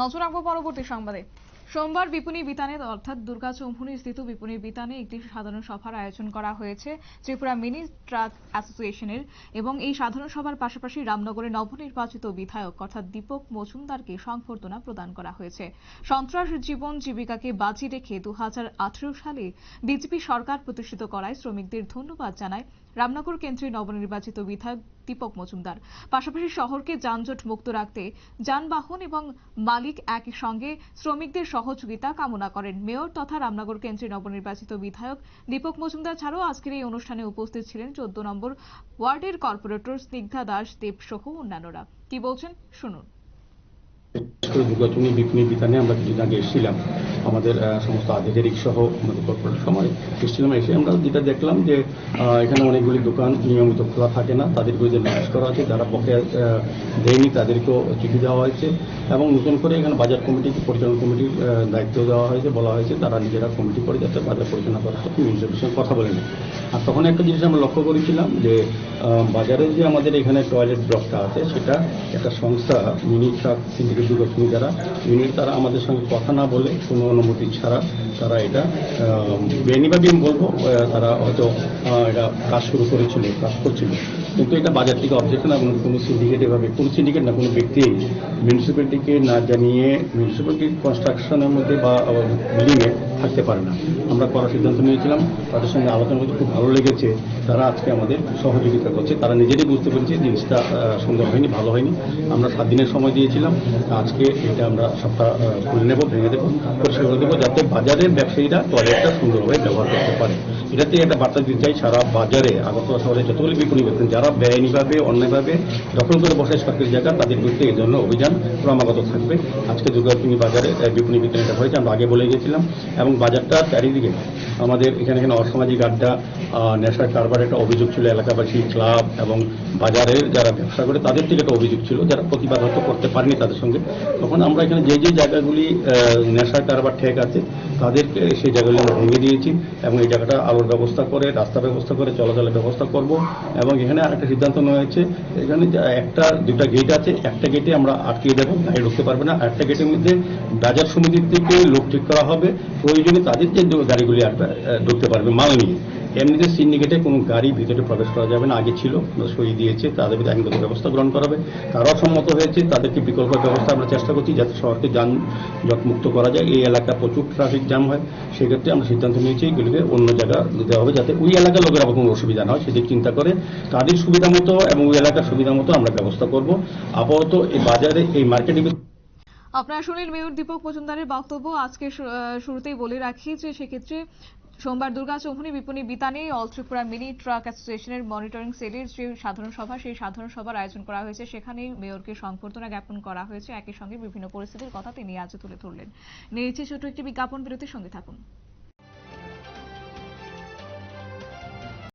নজর রাখব পরবর্তী সংবাদে। সোমবার বিপণী বিতানে, অর্থাৎ দুর্গা চৌমুহনী স্থিত বিপণী বিতানে একটি সাধারণ সভার আয়োজন করা হয়েছে ত্রিপুরা মিনি ট্রাক অ্যাসোসিয়েশনের এবং এই সাধারণ সভার পাশাপাশি রামনগরের নবনির্বাচিত বিধায়ক, অর্থাৎ দীপক মজুমদারকে সংবর্ধনা প্রদান করা হয়েছে। সন্ত্রাস জীবন জীবিকাকে বাজি রেখে দু হাজার আঠেরো সালে বিজেপি সরকার প্রতিষ্ঠিত করায় শ্রমিকদের ধন্যবাদ জানায় রামনগর কেন্দ্রের নবনির্বাচিত বিধায়ক দীপক মজুমদার। পাশাপাশি শহরকে যানজট মুক্ত রাখতে যানবাহন এবং মালিক একই সঙ্গে শ্রমিকদের সহযোগিতা কামনা করেন। মেয়র তথা রামনগর কেন্দ্রের নবনির্বাচিত বিধায়ক দীপক মজুমদার ছাড়াও আজকের এই অনুষ্ঠানে উপস্থিত ছিলেন চোদ্দ নম্বর ওয়ার্ডের কর্পোরেটর স্নিগ্ধা দাস দেব সহ অন্যান্যরা। কি বলছেন? শুনুন। দুর্গাচুনি বিপণী বিতানে আমরা কিছুদিন আগে এসেছিলাম। আমাদের সমস্ত আধিকারিক সহ আমাদের কর্পোরেট সময় এসেছিলাম। এসে আমরা যেটা দেখলাম যে এখানে অনেকগুলি দোকান নিয়মিত খোলা থাকে না তাদের বিরুদ্ধে ন্যাস করা আছে যারা বকেয়া দেয়নি তাদেরকেও চিঠি দেওয়া হয়েছে এবং নতুন করে এখানে বাজার কমিটি, পরিচালনা কমিটির দায়িত্ব দেওয়া হয়েছে, বলা হয়েছে তারা নিজেরা কমিটি করে যাতে বাজার পরিচালনা করার সাথে মিউনিসিপ্যালিটির সঙ্গে কথা বলে নেয়। আর তখন একটা জিনিস আমরা লক্ষ্য করেছিলাম যে বাজারে যে আমাদের এখানে টয়লেট ব্লকটা আছে, সেটা একটা সংস্থা, মিনি ট্রাক সিন্ডিকেট দুর্গাচুনি যারা ইউনিট তারা আমাদের সঙ্গে কথা না বলে কোনো অনুমতি ছাড়া তারা এটা বেনিবাদী আমি বলব তারা হয়তো এটা কাজ শুরু করেছিল, কাজ করছিল। কিন্তু এটা বাজার থেকে অবজেকশন এবং কোনো সিন্ডিকেট এভাবে, কোনো সিন্ডিকেট না, কোনো ব্যক্তি মিউনিসিপ্যালিটিকে না জানিয়ে মিউনিসিপ্যালিটির কনস্ট্রাকশনের মধ্যে বা বিল্ডিংয়ে থাকতে পারে না। আমরা করার সিদ্ধান্ত নিয়েছিলাম, তাদের সঙ্গে আলোচনা করতে খুব ভালো লেগেছে। তারা আজকে আমাদের সহযোগিতা করছে। তারা নিজেরাই বুঝতে পেরেছে জিনিসটা সুন্দর হয়নি, ভালো হয়নি। আমরা সাত দিনের সময় দিয়েছিলাম। আজকে এটা আমরা সবটা খুলে নেব, ভেঙে দেবো। পরিষ্কার করে দেবো যাতে বাজারের ব্যবসায়ীরা টয়লেটটা সুন্দরভাবে ব্যবহার করতে পারে। এটাতে একটা বার্তা দিতে চাই সারা বাজারে আগত শহরে যতগুলি বিপণী ব্যক্তি যারা বেআইনিভাবে অন্যায়ভাবে দখল করে বসে সরকারি জায়গা তাদের বিরুদ্ধে এই জন্য অভিযান ক্রমাগত থাকবে। আজকে দুর্গাপুরি বাজারে আহ, বিতরণ বিতরণটা হয়েছে আমরা আগে বলে গেছিলাম এবং বাজারটা চারিদিকে আমাদের এখানে এখানে অসামাজিক আড্ডা নেশার কারবার একটা অভিযোগ ছিল, এলাকাবাসী ক্লাব এবং বাজারের যারা ব্যবসা করে, তাদের থেকে একটা অভিযোগ ছিল, যারা প্রতিবাদ হয়তো করতে পারেনি তাদের সঙ্গে। তখন আমরা এখানে যে যে জায়গাগুলি নেশার কারবার ঠেক আছে, তাদেরকে সেই জায়গাগুলি আমরা ভেঙে দিয়েছি এবং এই জায়গাটা আলোর ব্যবস্থা করে, রাস্তা ব্যবস্থা করে, চলাচলের ব্যবস্থা করব এবং এখানে আরেকটা সিদ্ধান্ত নেওয়া হয়েছে, এখানে একটা দুটা গেট আছে, একটা গেটে আমরা আটকে দেবো, গাড়ি ঢুকতে পারবে না একটা গেটের মধ্যে বাজার সমিতির থেকে লোক ঠিক করা হবে, প্রয়োজনে তাদের যে গাড়িগুলি ঢুকতে পারবে, মাল নিয়ে। এমনিতে সিন্ডিকেটে কোনো গাড়ি ভিতরে প্রবেশ করা যাবে না। আগে ছিল সই দিয়েছে, তাদের বিরুদ্ধে আইনগত ব্যবস্থা গ্রহণ করা হবে তারাও সম্মত হয়েছে, তাদেরকে বিকল্প ব্যবস্থা আমরা চেষ্টা করছি যাতে শহরকে যানজট মুক্ত করা যায়। এই এলাকা প্রচুর ট্রাফিক জ্যাম হয়, সেক্ষেত্রে আমরা সিদ্ধান্ত নিয়েছি এগুলিকে অন্য জায়গা দেওয়া হবে যাতে ওই এলাকার লোকের আবার কোনো অসুবিধা না হয় সেদিক চিন্তা করে। তাদের সুবিধা মতো এবং ওই এলাকার সুবিধা মতো আমরা ব্যবস্থা করব। আপাতত এই বাজারে এই মার্কেটিং আপনারা শুনেন মেয়র দীপক মজুমদারের বক্তব্য। আজকে শুরুতেই বলে রাখি যে সেক্ষেত্রে সোমবার দুর্গা চৌমুহনী বিপণী বিতানে অল ত্রিপুরা মিনি ট্রাক অ্যাসোসিয়েশনের মনিটরিং সেলের যে সাধারণ সভা, সেই সাধারণ সভার আয়োজন করা হয়েছে। সেখানে মেয়রকে সংবর্ধনা জ্ঞাপন করা হয়েছে। একই সঙ্গে বিভিন্ন পরিস্থিতির কথা তিনি আজ তুলে ধরলেন। নিয়েছে ছোট একটি বিজ্ঞাপন। বিরতির সঙ্গে থাকুন।